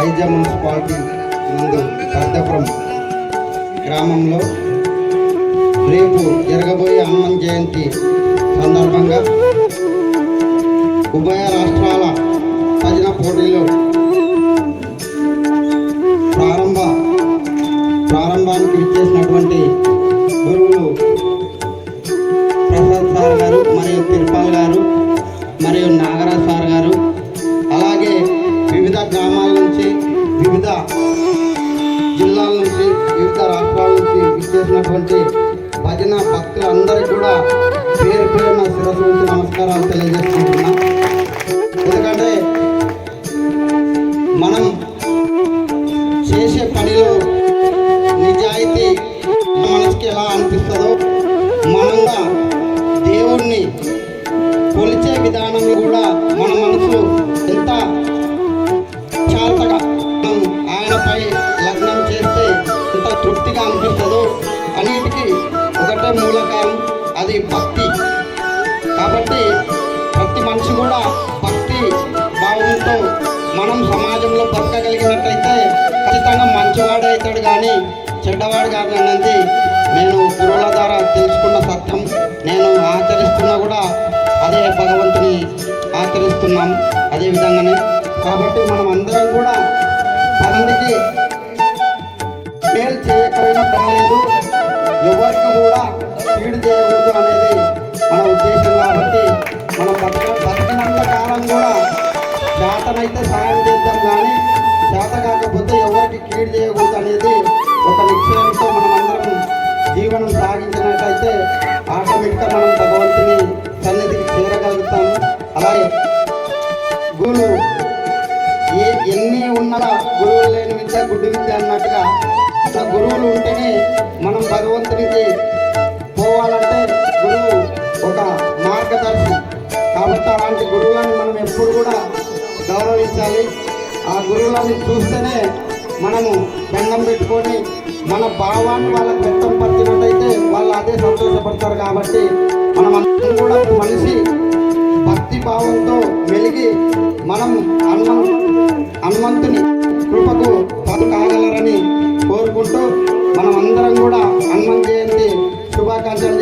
Aiza municipality నందు పెద్దపురం గ్రామంలో రేపు జరగబోయే హనుమాన్ జయంతి సందర్భంగా ఉభయ రాష్ట్రాల భజన పోటీలో వివిధ జిల్లాల నుంచి వివిధ రాష్ట్రాల నుంచి విచ్చేసినటువంటి భజన భక్తులందరికీ కూడా పేరు పేరున శిరస్సు నుంచి నమస్కారాలు తెలియజేసుకుంటున్నాం. ఎందుకంటే మనం చేసే పనిలో నిజాయితీ మనసుకి ఎలా అనిపిస్తుందో మనంగా దేవుణ్ణి కొలిచే విధానంలో కూడా మన మనసు ఎంత చాతగా అది భక్తి. కాబట్టి ప్రతి మనిషి కూడా భక్తి భావంతో మనం సమాజంలో బతకగలిగినట్టయితే ఖచ్చితంగా మంచివాడు అవుతాడు కానీ చెడ్డవాడు కాదు అన్నది నేను గురువుల ద్వారా తెలుసుకున్న సత్యం. నేను ఆచరిస్తున్నా కూడా అదే భగవంతుని ఆచరిస్తున్నాం అదే విధంగానే. కాబట్టి మనం అందరం కూడా పదండికి మేలు చేయకపోయినా లేదు ఎవరికి కూడా స్పీడ్ చేయకూడదు అనేది మన ఉద్దేశం కాబట్టి మనం బతక బతికినంత కాలం కూడా చేతనైతే సాయం చేద్దాం కానీ చేత కాకపోతే ఎవరికి కీడు చేయకూడదు అనేది ఒక నిశ్చయంతో మనం అందరం జీవనం సాగించినట్లయితే ఆటోమేటిక్గా మనం భగవంతుని సన్నిధికి చేరగలుగుతాము. అలాగే గురువు ఏ ఎన్ని ఉన్నదా గురువు లేని విద్య గుడ్డి విద్య అన్నట్టుగా అట్లా గురువులు ఉంటేనే మనం భగవంతునికి కాబట్టి అలాంటి గురువులను మనం ఎప్పుడు కూడా గౌరవించాలి. ఆ గురువులను చూస్తేనే మనము దండం పెట్టుకొని మన భావాన్ని వాళ్ళకి వ్యక్తం పరిచినట్టయితే వాళ్ళు అదే సంతోషపడతారు కాబట్టి మనం అందరం కూడా మనిషి భక్తి భావంతో వెలిగి మనం అన్నం హనుమంతుని కృపకు తను కాగలరని కోరుకుంటూ మనం అందరం కూడా హనుమంత్ జయంతి శుభాకాంక్షలు